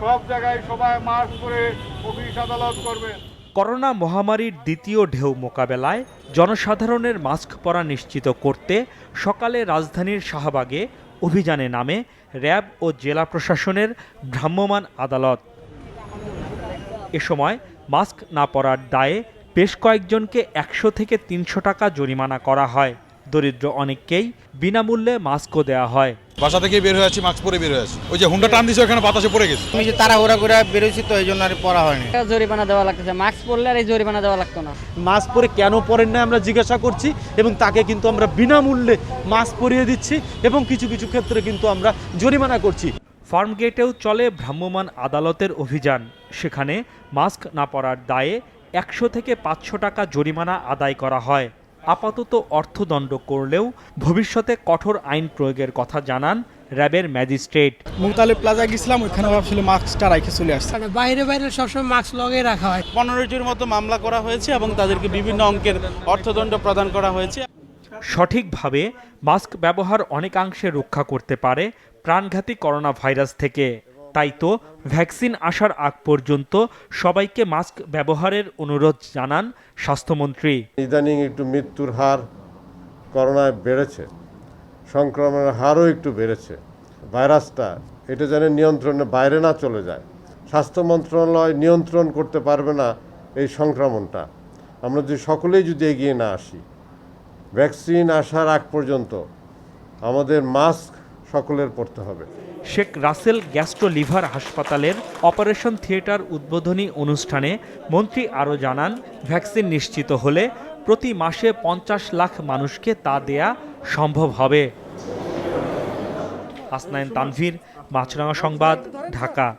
সব জায়গায় সবাই মাস্ক পরে অফিস আদালত করবেন করোনা মহামারীর দ্বিতীয় ঢেউ মোকাবেলায় জনসাধারণের মাস্ক পরা নিশ্চিত করতে সকালে রাজধানীর শাহবাগে অভিযানে নামে র্যাব ও জেলা প্রশাসনের ভ্রাম্যমাণ আদালত। এ সময় মাস্ক না পরার দায়ে বেশ কয়েকজনকে একশো থেকে তিনশো টাকা জরিমানা করা হয়। দরিদ্র অনেককেই বিনামূল্যে মাস্কও দেওয়া হয়। বাসা থেকে বের হয়ে আছি মাস্ক পরে বের হয়ে আছি ওই যে হুন্ডা টান দিছে ওখানে বাতাসে পড়ে গেছে। আমি যে তাড়াহুড়া করে বেরোছি তো এই জন্য আর পড়া হয়নি। এটা জরিমানা দেওয়া লাগতেছে। মাস্ক পরলে আর এই জরিমানা দেওয়া লাগতো না। মাস্ক পরে কেন পরেন না আমরা জিজ্ঞাসা করছি এবং তাকে কিন্তু আমরা বিনামূল্যে মাস্ক পরিয়ে দিচ্ছি এবং কিছু কিছু ক্ষেত্রে কিন্তু আমরা জরিমানা করছি। ফার্ম গেটেও চলে ভ্রাম্যমাণ আদালতের অভিযান। সেখানে মাস্ক না পরার দায়ে একশো থেকে পাঁচশো টাকা জরিমানা আদায় করা হয়। আপাতত অর্থদণ্ড করলেও ভবিষ্যতে কঠোর আইন প্রয়োগের কথা জানান র্যাবের ম্যাজিস্ট্রেট। মুতালে প্লাজা গেছিলাম ওইখানে ভাবছিল মাস্কটা রাখে চলে আসছে। মানে বাইরে বাইরে সবসময় মাস্ক লগে রাখা হয়। পনেরোটির মতো মামলা করা হয়েছে এবং তাদেরকে বিভিন্ন অঙ্কের অর্থদণ্ড প্রদান করা হয়েছে। সঠিকভাবে মাস্ক ব্যবহার অনেকাংশে রক্ষা করতে পারে প্রাণঘাতী করোনা ভাইরাস থেকে। তাই তো ভ্যাকসিন আসার আগ পর্যন্ত সবাইকে মাস্ক ব্যবহারের অনুরোধ জানান স্বাস্থ্যমন্ত্রী। ইদানিং একটু মৃত্যুর হার করোনায় বেড়েছে, সংক্রমণের হারও একটু বেড়েছে। ভাইরাসটা, এটা যেন নিয়ন্ত্রণের বাইরে না চলে যায়। স্বাস্থ্য মন্ত্রণালয় নিয়ন্ত্রণ করতে পারবে না এই সংক্রমণটা। আমরা যদি সকলেই যদি এগিয়ে না আসি, ভ্যাকসিন আসার আগ পর্যন্ত আমাদের মাস্ক সকলের পরতে হবে। শেখ রাসেল গ্যাস্ট্রো লিভার হাসপাতালের অপারেশন থিয়েটার উদ্বোধনী অনুষ্ঠানে মন্ত্রী আরও জানান, ভ্যাকসিন নিশ্চিত হলে প্রতি মাসে পঞ্চাশ লাখ মানুষকে তা দেয়া সম্ভব হবে। আসনায়ন তানভীর, মাছরাঙা সংবাদ, ঢাকা।